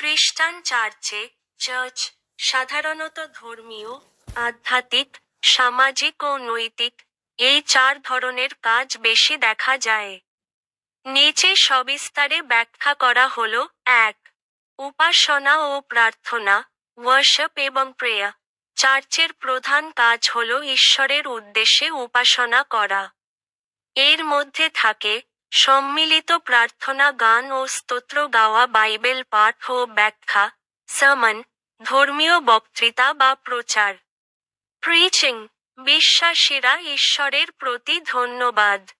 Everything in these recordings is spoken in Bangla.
খ্রিস্টান চার্চে চার্চ সাধারণত ধর্মীয়, আধ্যাত্মিক, সামাজিক ও নৈতিক এই চার ধরনের কাজ বেশি দেখা যায়। নিচে সবিস্তারে ব্যাখ্যা করা হল, এক, উপাসনা ও প্রার্থনা ওয়ার্শিপ এবং প্রেয়া চার্চের প্রধান কাজ হল ঈশ্বরের উদ্দেশ্যে উপাসনা করা। এর মধ্যে থাকে সম্মিলিত প্রার্থনা, গান ও স্তোত্র গাওয়া, বাইবেল পাঠ ও ব্যাখ্যা সামন ধর্মীয় বক্তৃতা বা প্রচার। প্রিচিং বিশ্বাসীরা ঈশ্বরের প্রতি ধন্যবাদ।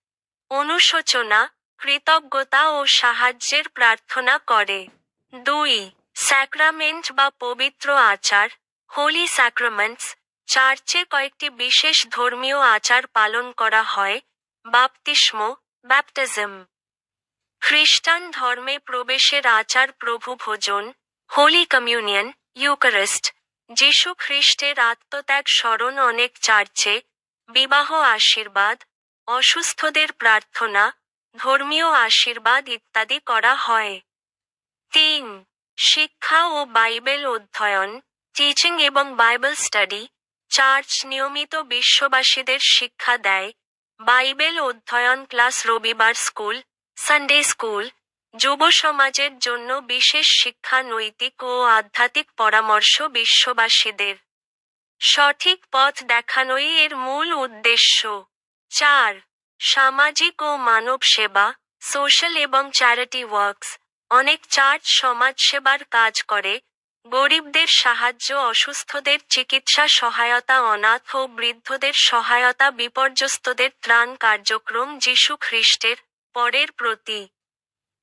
অনুশোচনা, কৃতজ্ঞতা ও সাহায্যের প্রার্থনা করে। দুই স্যাক্রামেন্ট বা পবিত্র আচার হোলি স্যাক্রামেন্টস চার্চে কয়েকটি বিশেষ ধর্মীয় আচার পালন করা হয় বাপতিস্ম ব্যাপটিজম খ্রিস্টান ধর্মে প্রবেশের আচার প্রভু ভোজন হোলি কমিউনিয়ন ইউকারিস্ট যীশু খ্রিস্টের আত্মত্যাগ স্মরণ অনেক চার্চে, বিবাহ আশীর্বাদ, অসুস্থদের প্রার্থনা, ধর্মীয় আশীর্বাদ ইত্যাদি করা হয়। তিন, শিক্ষা ও বাইবেল অধ্যয়ন টিচিং এবং বাইবেল স্টাডি চার্চ নিয়মিত বিশ্ববাসীদের শিক্ষা দেয় বাইবেল অধ্যয়ন ক্লাস রবিবার স্কুল, সানডে স্কুল, যুব সমাজের জন্য বিশেষ শিক্ষা, নৈতিক ও আধ্যাত্মিক পরামর্শ বিশ্ববাসীদের। সঠিক পথ দেখানোই এর মূল উদ্দেশ্য। চার, সামাজিক ও মানব সেবা, সোশ্যাল এবং চ্যারিটি ওয়ার্কস। অনেক চার্চ সমাজসেবার কাজ করে গরিবদের সাহায্য, অসুস্থদের চিকিৎসা সহায়তা, অনাথ ও বৃদ্ধদের সহায়তা, বিপর্যস্তদের ত্রাণ কার্যক্রম যীশু খ্রিস্টের পরের প্রতি।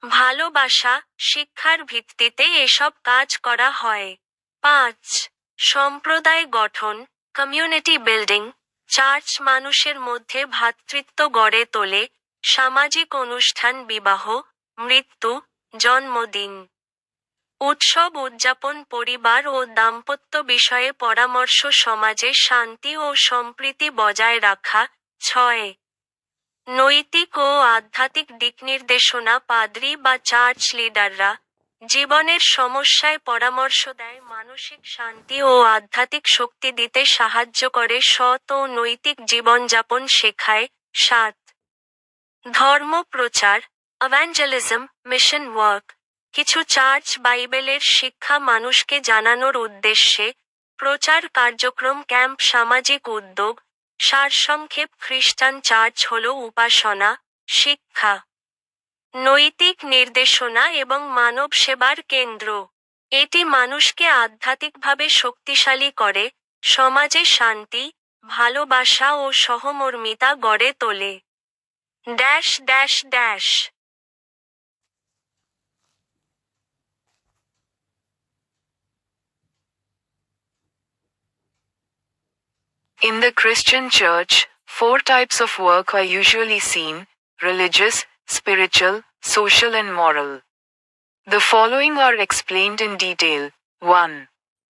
ভালোবাসা, শিক্ষার ভিত্তিতে এসব কাজ করা হয়। পাঁচ, সম্প্রদায় গঠন কমিউনিটি বিল্ডিং চার্চ মানুষের মধ্যে ভ্রাতৃত্ব গড়ে তোলে, সামাজিক অনুষ্ঠান, বিবাহ, মৃত্যু, জন্মদিন। উৎসব উদযাপন পরিবার ও দাম্পত্য বিষয়ে পরামর্শ সমাজে শান্তি ও সম্প্রীতি বজায় রাখা। ছয়। নৈতিক ও আধ্যাত্মিক দিকনির্দেশনা পাদ্রী বা চার্চ লিডাররা জীবনের সমস্যায় পরামর্শ দেয়, মানসিক শান্তি ও আধ্যাত্মিক শক্তি দিতে সাহায্য করে, সৎ ও নৈতিক জীবনযাপন শেখায়। সাত। ধর্ম প্রচার অ্যাভাঞ্জেলিজম মিশন ওয়ার্ক কিছু চার্চ বাইবেলের শিক্ষা মানুষকে জানানোর উদ্দেশ্যে প্রচার কার্যক্রম ক্যাম্প, সামাজিক উদ্যোগ, সারসংক্ষেপ, খ্রিস্টান চার্চ হল উপাসনা, শিক্ষা, নৈতিক নির্দেশনা এবং মানব সেবার কেন্দ্র। এটি মানুষকে আধ্যাত্মিকভাবে শক্তিশালী করে, সমাজে শান্তি, ভালোবাসা ও সহমর্মিতা গড়ে তোলে। Dash dash dash. In the Christian Church, four types of work are usually seen religious, spiritual, social, and moral. The following are explained in detail. 1.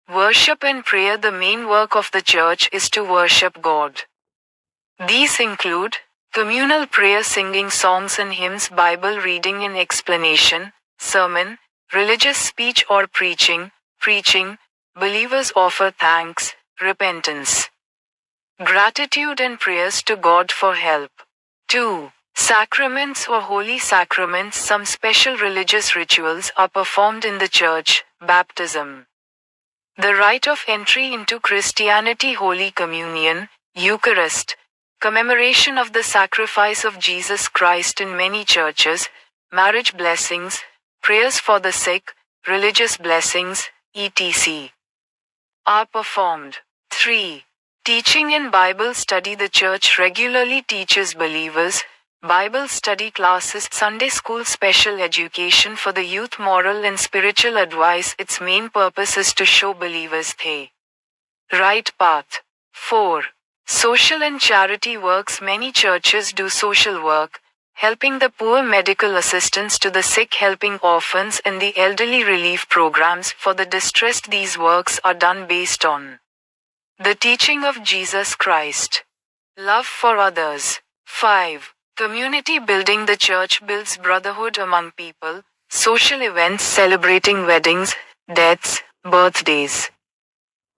Worship and prayer The main work of the church is to worship God. These include communal prayer, singing songs and hymns, Bible reading and explanation, sermon, religious speech or preaching, preaching, believers offer thanks, repentance. Gratitude and prayers to God for help. 2. Sacraments or holy sacraments Some special religious rituals are performed in the church, baptism. The rite of entry into Christianity Holy Communion, Eucharist, commemoration of the sacrifice of Jesus Christ in many churches, marriage blessings, prayers for the sick, religious blessings, etc. are performed. 3. Teaching and Bible study The church regularly teaches believers, Bible study classes, Sunday school special education for the youth moral and spiritual advice its main purpose is to show believers the right path. 4. Social and charity works Many churches do social work, helping the poor medical assistance to the sick helping orphans and the elderly relief programs for the distressed these works are done based on the teaching of Jesus Christ. Love for others. 5. Community building The church builds brotherhood among people, social events celebrating weddings, deaths, birthdays.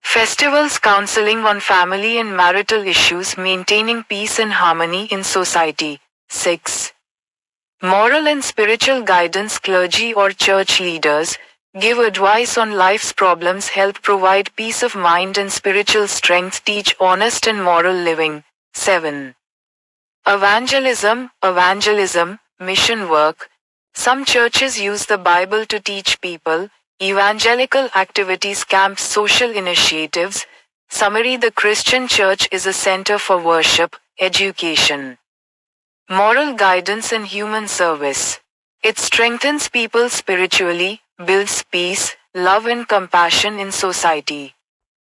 Festivals counseling on family and marital issues maintaining peace and harmony in society. 6. Moral and spiritual guidance clergy or church leaders give advice on life's problems help provide peace of mind and spiritual strength teach honest and moral living. 7. Evangelism, evangelism, mission work. Some churches use the Bible to teach people, evangelical activities camps social initiatives. Summary The Christian church is a center for worship, education, moral guidance and human service. It strengthens people spiritually, builds peace, love and compassion in society.